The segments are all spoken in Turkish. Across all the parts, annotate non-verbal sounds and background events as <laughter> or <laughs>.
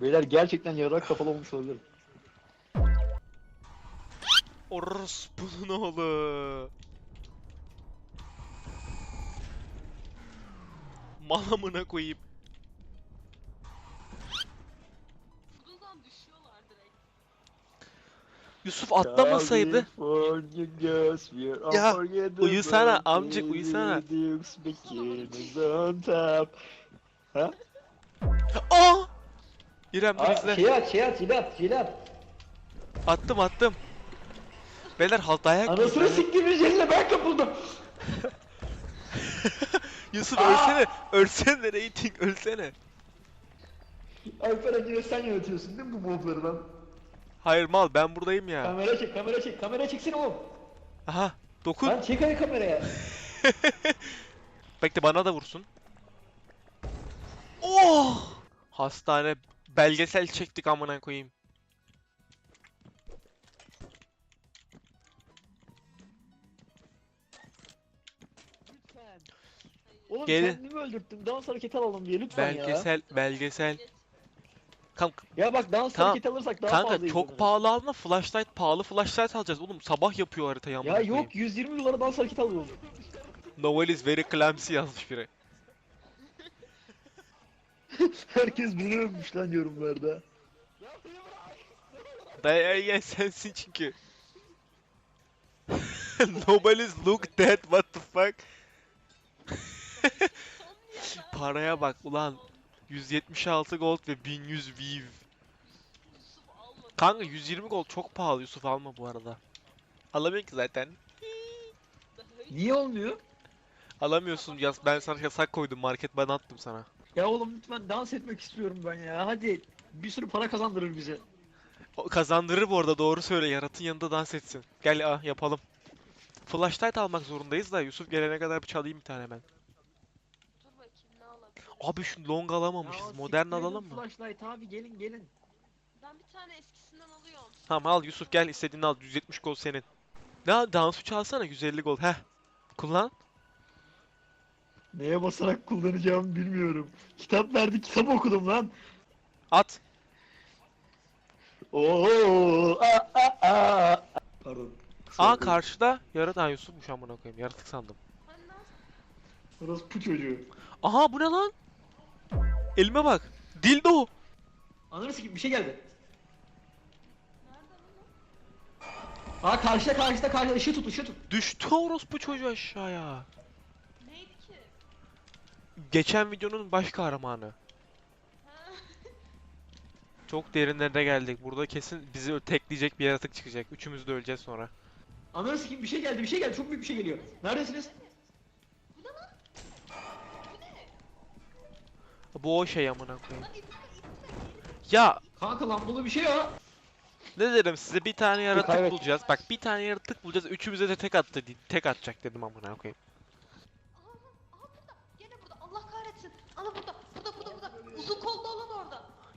Beyler gerçekten yarrak kafalı olmuş olabilir. Orospunun oğlu. Malamına koyayım. Buradan düşüyorlar direkt. Yusuf atlamasaydı. Ya, uyusana amcık, uyusana. Ha? Aa! İrem Aa, izle. şey at, şey at, hile at, hile at. Attım attım. Beyler halt dayak Anasını siktiğimiz yerine ben kapıldım. <laughs> Yusuf ölsene. Ölsene rating ölsene. Alperen yine sen yönetiyorsun değil mi bu mobları lan? Hayır mal ben buradayım ya. Kamera çek, kamera çek, kamera çeksene oğlum. Aha dokun. Lan çek hadi kameraya. <laughs> Bekle bana da vursun. Oh! Hastane belgesel çektik amına koyayım. Lütfen. Oğlum Gelin. kendimi öldürttüm. Dans hareketi alalım diye lütfen ya. Belgesel belgesel. Kanka, Ya bak dans Tamam. hareketi alırsak daha fazla kanka çok pahalı alma flashlight pahalı flashlight alacağız oğlum sabah yapıyor haritayı amına Ya koyayım. yok 120 dolara dans hareketi alıyoruz. Novel is very clumsy yazmış biri. <laughs> Herkes beni övmüş lan yorumlarda. Dayayan sensin çünkü. <laughs> Nobody's look dead what the fuck. <laughs> Paraya bak ulan. 176 gold ve 1100 viv. Kanka 120 gold çok pahalı Yusuf alma bu arada. Alamıyor ki zaten. Niye olmuyor? Alamıyorsun yaz ben sana yasak koydum market ben attım sana. Ya oğlum lütfen dans etmek istiyorum ben ya. Hadi bir sürü para kazandırır bize. O kazandırır bu arada doğru söyle yaratın yanında dans etsin. Gel ah yapalım. Flashlight almak zorundayız da Yusuf gelene kadar bir çalayım bir tane ben. Dur bakayım ne alabilirim. Abi şu long alamamışız. Ya Modern siktirin alalım mı? Flashlight abi gelin gelin. Ben bir tane eskisinden alıyorum. Tamam al Yusuf gel istediğini al. 170 gol senin. Ne al dansı çalsana 150 gol. Heh. Kullan. Neye basarak kullanacağımı bilmiyorum. Kitap verdi kitap okudum lan. At. Oo, a, a, a. Pardon. Aa karşıda yaratık. Yusuf'muş amına koyayım. Yaratık sandım. Orası bu çocuğu. Aha bu ne lan? Elime bak. Dildo. Ananı sikeyim bir şey geldi. Aa karşıda karşıda karşıda ışığı tut ışığı tut. Düştü orospu çocuğu aşağıya. Geçen videonun baş kahramanı. <laughs> Çok derinlere geldik. Burada kesin bizi tekleyecek bir yaratık çıkacak. Üçümüz de öleceğiz sonra. Ananı sikeyim bir şey geldi bir şey geldi çok büyük bir şey geliyor. Neredesiniz? Bu ne lan? Bu ne? Bu o şey amına koyayım. Lan itme. Ya Kanka lambulu bir şey o. ne dedim size bir tane yaratık bulacağız. Bak bir tane yaratık bulacağız. Üçümüze de tek attı. Tek atacak dedim amına koyayım.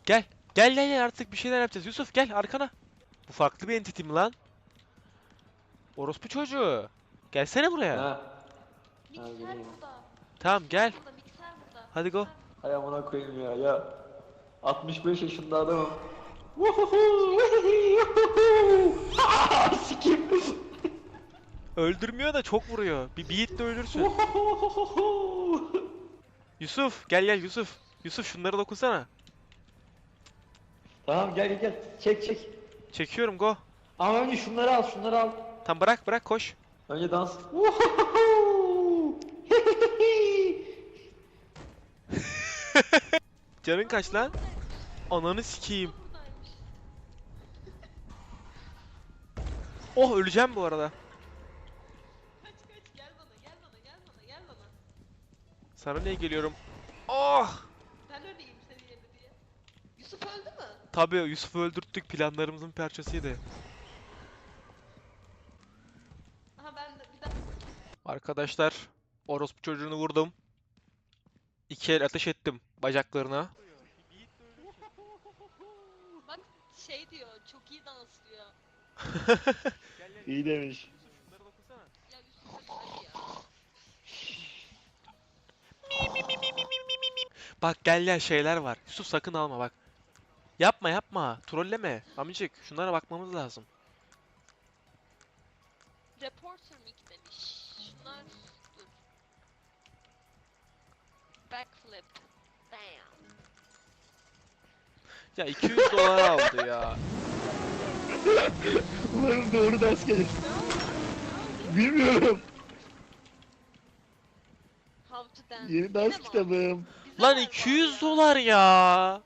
Gel. Gel gel gel artık bir şeyler yapacağız. Yusuf gel arkana. Bu farklı bir entity mi lan? Orospu çocuğu. Gelsene buraya. Ha. Mikser geleyim. burada. Tamam gel. Burada mikser burada. Hadi go. Hay amına koyayım ya ya. 65 yaşında adamım. Aa, <laughs> Sikim. Öldürmüyor da çok vuruyor. Bir beat de ölürsün. Yusuf gel gel Yusuf. Yusuf şunları dokunsana. Tamam gel gel gel. Çek çek. Çekiyorum go. Ama önce şunları al şunları al. Tam bırak bırak koş. Önce dans. <laughs> Canın kaç lan? Ananı sikeyim. Oh öleceğim bu arada. Kaç kaç gel bana gel bana gel bana gel bana. Sana niye geliyorum? Oh! Ben öleyim senin yerine diye. Yusuf öldü mü? Tabii Yusuf'u öldürttük planlarımızın parçasıydı. Aha ben de bir dakika. Arkadaşlar orospu çocuğunu vurdum. İki el ateş ettim bacaklarına. Bak şey diyor çok iyi danslıyor. <laughs> İyi demiş. Ya Yusuf hadi ya. Bak gel gel şeyler var. Yusuf sakın alma bak. Yapma yapma. Trolleme. Amcık şunlara bakmamız lazım. Reporter mi gitmemiş? Şunlar dur. Backflip. Bam. Ya 200 dolar aldı ya. <laughs> Umarım doğru ders gelir. Bilmiyorum. How to dance. Yeni mi kitabım. Bize Lan ver 200 bari. dolar ya.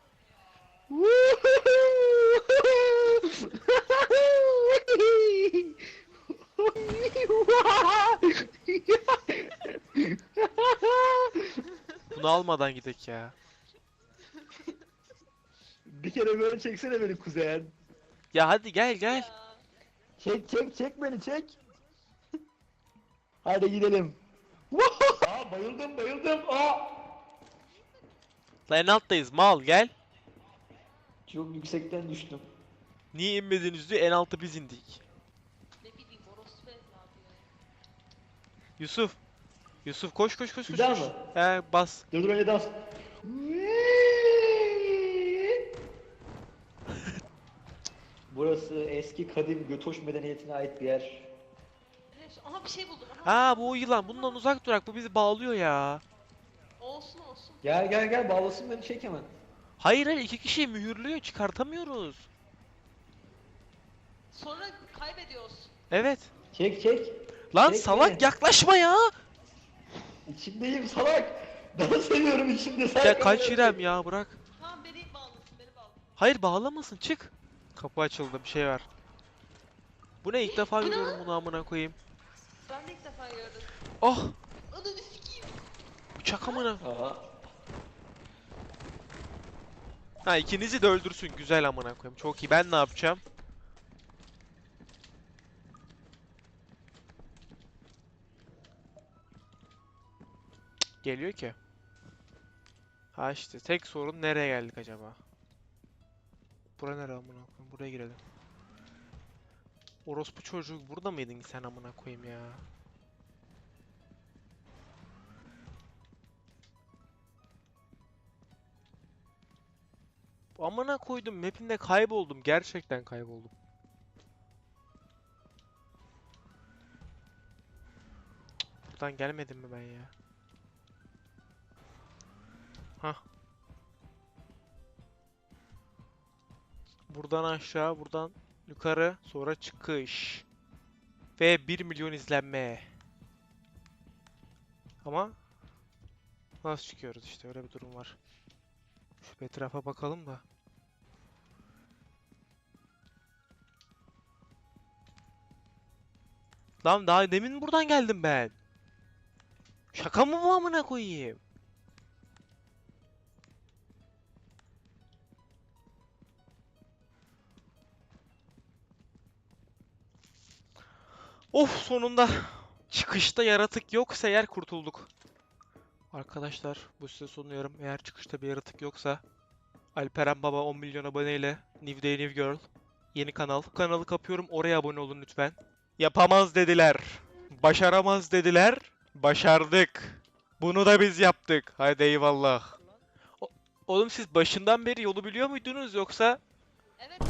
Bunu almadan gidek ya. Bir kere böyle çeksene beni kuzen. Ya hadi gel gel. Ya. Çek çek çek beni çek. Hadi gidelim. Aa bayıldım bayıldım. Aa. Lan en alttayız mal gel. Çok yüksekten düştüm. Niye inmediniz diyor en altta biz indik. Ne bileyim orospu evladı ya. Yusuf. Yusuf koş koş koş koş. daha koş. mı? He bas. Dur dur önce dans. <laughs> Burası eski kadim Götoş medeniyetine ait bir yer. Evet, Aha bir şey buldum. Aha. Ha bu o yılan bundan uzak durak bu bizi bağlıyor ya. Olsun olsun. Gel gel gel bağlasın beni çek hemen. Hayır hayır iki kişiyi mühürlüyor çıkartamıyoruz. Sonra kaybediyoruz. Evet. Çek çek. Lan Çek salak beni. yaklaşma ya. İçindeyim salak. Dans ediyorum içinde sen. Ya kaç İrem ya bırak. Tamam beni bağlasın beni bağlasın. Hayır bağlamasın çık. Kapı açıldı bir şey var. Bu ne ilk defa görüyorum bunu amına koyayım. Ben de ilk defa gördüm. Oh Ananı sikeyim. bıçak amına. Aha. Ha ikinizi de öldürsün güzel amına koyayım. Çok iyi. Ben ne yapacağım? Geliyor ki. Ha işte tek sorun nereye geldik acaba? Bura nere amına koyayım? Buraya girelim. Orospu çocuk burada mıydın sen amına koyayım ya? Amına koydum map'inde kayboldum. Gerçekten kayboldum. Buradan gelmedim mi ben ya? Buradan aşağı, buradan yukarı, sonra çıkış. Ve 1 milyon izlenme. Ama nasıl çıkıyoruz işte öyle bir durum var. Şu etrafa bakalım da. Lan daha demin buradan geldim ben. Şaka mı bu amına koyayım? Of sonunda. Çıkışta yaratık yoksa eğer kurtulduk. Arkadaşlar bu size sunuyorum. Eğer çıkışta bir yaratık yoksa Alperen Baba 10 milyon aboneyle New Day New Girl yeni kanal. Kanalı kapıyorum oraya abone olun lütfen. Yapamaz dediler. Başaramaz dediler. Başardık. Bunu da biz yaptık. Haydi eyvallah. O- Oğlum siz başından beri yolu biliyor muydunuz yoksa? Evet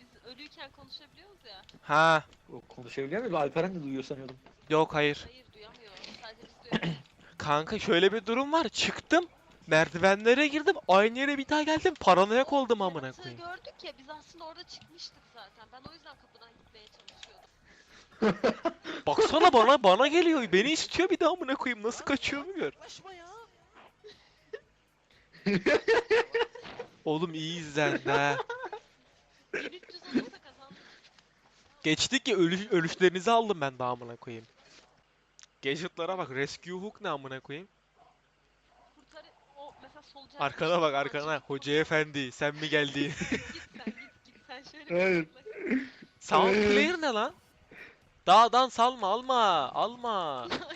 Biz ölüyken konuşabiliyoruz ya. Ha, O konuşabiliyor muyum? Alperen de duyuyor sanıyordum. yok hayır. Hayır duyamıyor. Sadece biz duyuyoruz. <clears throat> Kanka şöyle bir durum var. Çıktım. Merdivenlere girdim. Aynı yere bir daha geldim. Paranoyak oldum amına Yaratığı koyayım. gördük ya biz aslında orada çıkmıştık zaten. Ben o yüzden kapıdan gitmeye çalışıyordum. <laughs> Baksana bana bana geliyor. Beni istiyor bir daha amına koyayım. Nasıl kaçıyor mu gör. Oğlum iyi izlendi ha. <laughs> 1300 olursa kazandık. Geçtik ya ölüş, ölüşlerinizi aldım ben daha amına koyayım. Gadget'lara bak. Rescue Hook ne amına koyayım? Kurtarı o mesela solucan. Arkana bak arkana. Hoca efendi sen mi geldin? <laughs> git sen git git sen şöyle bir Evet. yaklaş. Sound player ne lan? Dağdan salma alma alma. <laughs> yeter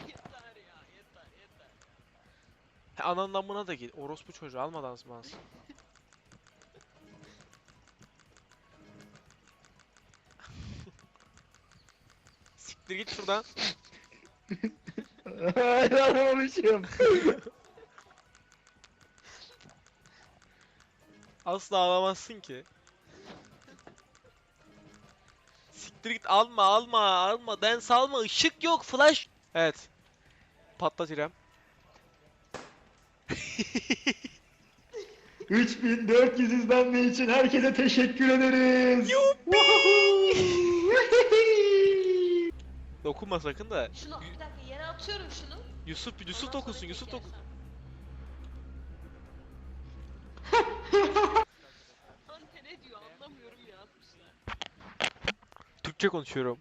ya yeter yeter. Ananın amına da git. Orospu çocuğu alma dans <laughs> mans. Siktir git şuradan. <laughs> Hayır anlamamışım. Asla alamazsın ki. Siktir git alma alma alma dance alma ışık yok flash. Evet. Patlat İrem. <laughs> 3400 izlenme için herkese teşekkür ederiz. <laughs> Dokunma sakın da. Şunu bir dakika yere atıyorum şunu. Yusuf Yusuf Ondan sonra dokunsun Yusuf dokun. Anne ne diyor anlamıyorum yazmışlar. Türkçe konuşuyorum.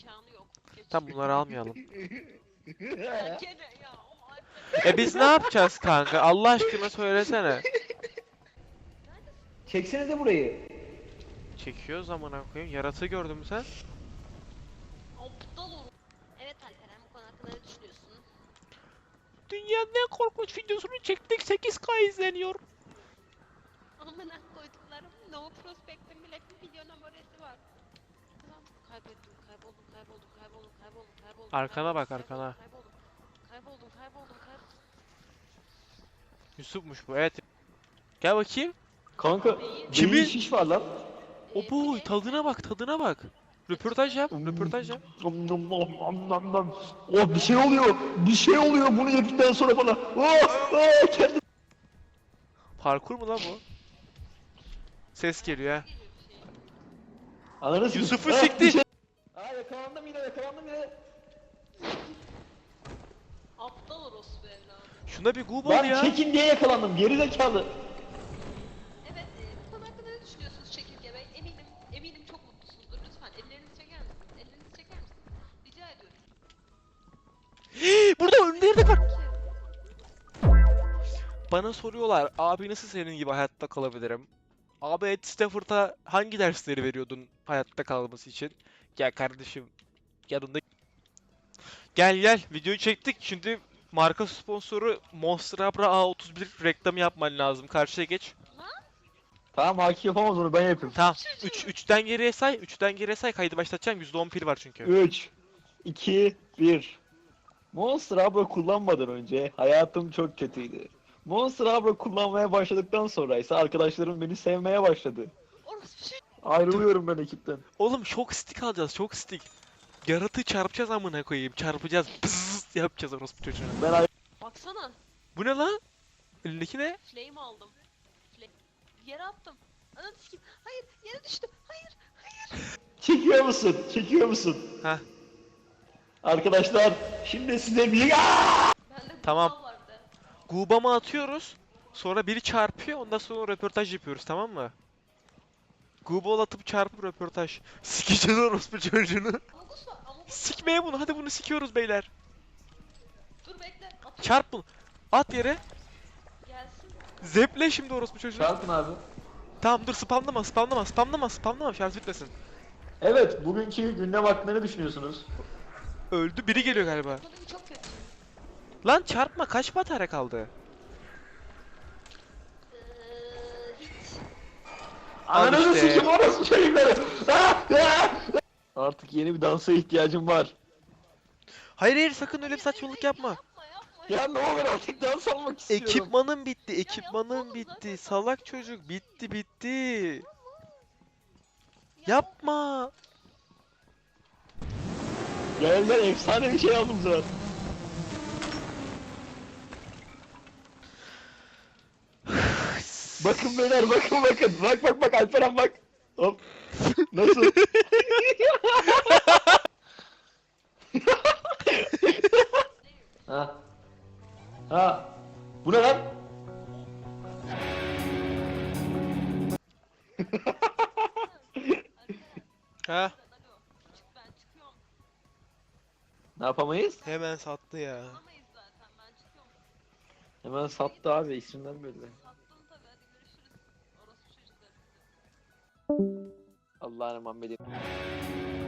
İmkanı yok. Geç. Tam bunları almayalım. Ya gene ya. O E biz ne yapacağız kanka? Allah aşkına söylesene. Çeksenize burayı. Çekiyoruz amına koyayım. Yaratığı gördün mü sen? Aptal olur. Evet Alperen bu konu hakkında ne düşünüyorsun? Dünyanın en korkunç videosunu çektik 8K izleniyor. Amına koyduklarım No Prospect'in bile bir milyon amoresi var. Tamam kaybettim kayboldum kayboldum kayboldum kayboldum kayboldum. Arkana bak, arkana. Kayboldum kayboldum kayboldum kayboldum. Yusuf'muş bu evet. Gel bakayım. Kanka Kimi? beyin şiş var lan. O bu ne? tadına bak tadına bak. Röportaj yap, röportaj yap. Oh bir şey oluyor. Bir şey oluyor bunu yedikten sonra bana. Oh, oh kendim. Parkur mu lan bu? Ses geliyor ha. Ananı sikeyim. Yusuf'u Ah, sikti. bir şey- Aa yakalandım yine yakalandım yine. Aptal orospu evladı. Şuna bir google Ben ya. çekin diye yakalandım geri zekalı. Burada var. Ki- Bana soruyorlar abi nasıl senin gibi hayatta kalabilirim? Abi Ed Stafford'a hangi dersleri veriyordun hayatta kalması için? Gel kardeşim yanında Gel gel videoyu çektik şimdi marka sponsoru Monster Abra A31 reklamı yapman lazım karşıya geç. Tamam Haki yapamaz onu ben yapayım. Tamam 3 3'ten geriye say 3'ten geriye say kaydı başlatacağım %10 pil var çünkü. 3, 2, 1. Monster Abra kullanmadan önce hayatım çok kötüydü. Monster Abra kullanmaya başladıktan sonra ise arkadaşlarım beni sevmeye başladı. Şey. Ayrılıyorum ben ekipten. Oğlum şok stick alacağız şok stick. Yaratığı çarpacağız amına koyayım çarpacağız pızz yapacağız orospu çocuğuna. Ben ay- Baksana. Bu ne lan? Elindeki ne? Flame aldım. Flame. Yere attım. Ananı sikeyim. Hayır yere düştü. Hayır. Çekiyor musun? Çekiyor musun? Heh. Arkadaşlar şimdi size bir... Tamam. Gubama atıyoruz. Sonra biri çarpıyor ondan sonra röportaj yapıyoruz tamam mı? Gubal atıp çarpıp röportaj. <laughs> Sikeceğiz orospu çocuğunu. Sikmeye bunu hadi bunu sikiyoruz beyler. Dur bekle. Atıyorum. Çarp bunu. At yere. Gelsin. Zeple şimdi orospu çocuğu. Çarpın abi. Tamam dur spamlama spamlama spamlama spamlama şarj bitmesin. Evet, bugünkü gündem hakkında ne düşünüyorsunuz? Öldü biri geliyor galiba. Ekonomi çok kötü. Lan çarpma kaç batarya kaldı? Al Ananı işte. sikeyim orası çocukları. <laughs> Artık yeni bir dansa ihtiyacım var. Hayır hayır sakın öyle bir saçmalık yapma. Yapma yapma. Ya ne olur artık dans almak istiyorum. Ekipmanın bitti, oğlum, bitti. Salak çocuk bitti bitti. Yapma. Gel ben efsane bir şey aldım zaten. Bakın beyler bakın bakın. Bak bak bak Alperen bak. Hop. Nasıl? ha. Ha. Bu ne lan? Ha? Ne yapamayız? Hemen sattı ya. Alamayız zaten ben çıkıyorum. Hemen sattı abi isimden belli. Sattım tabii hadi görüşürüz. Orası çocuklar. Allah'ın.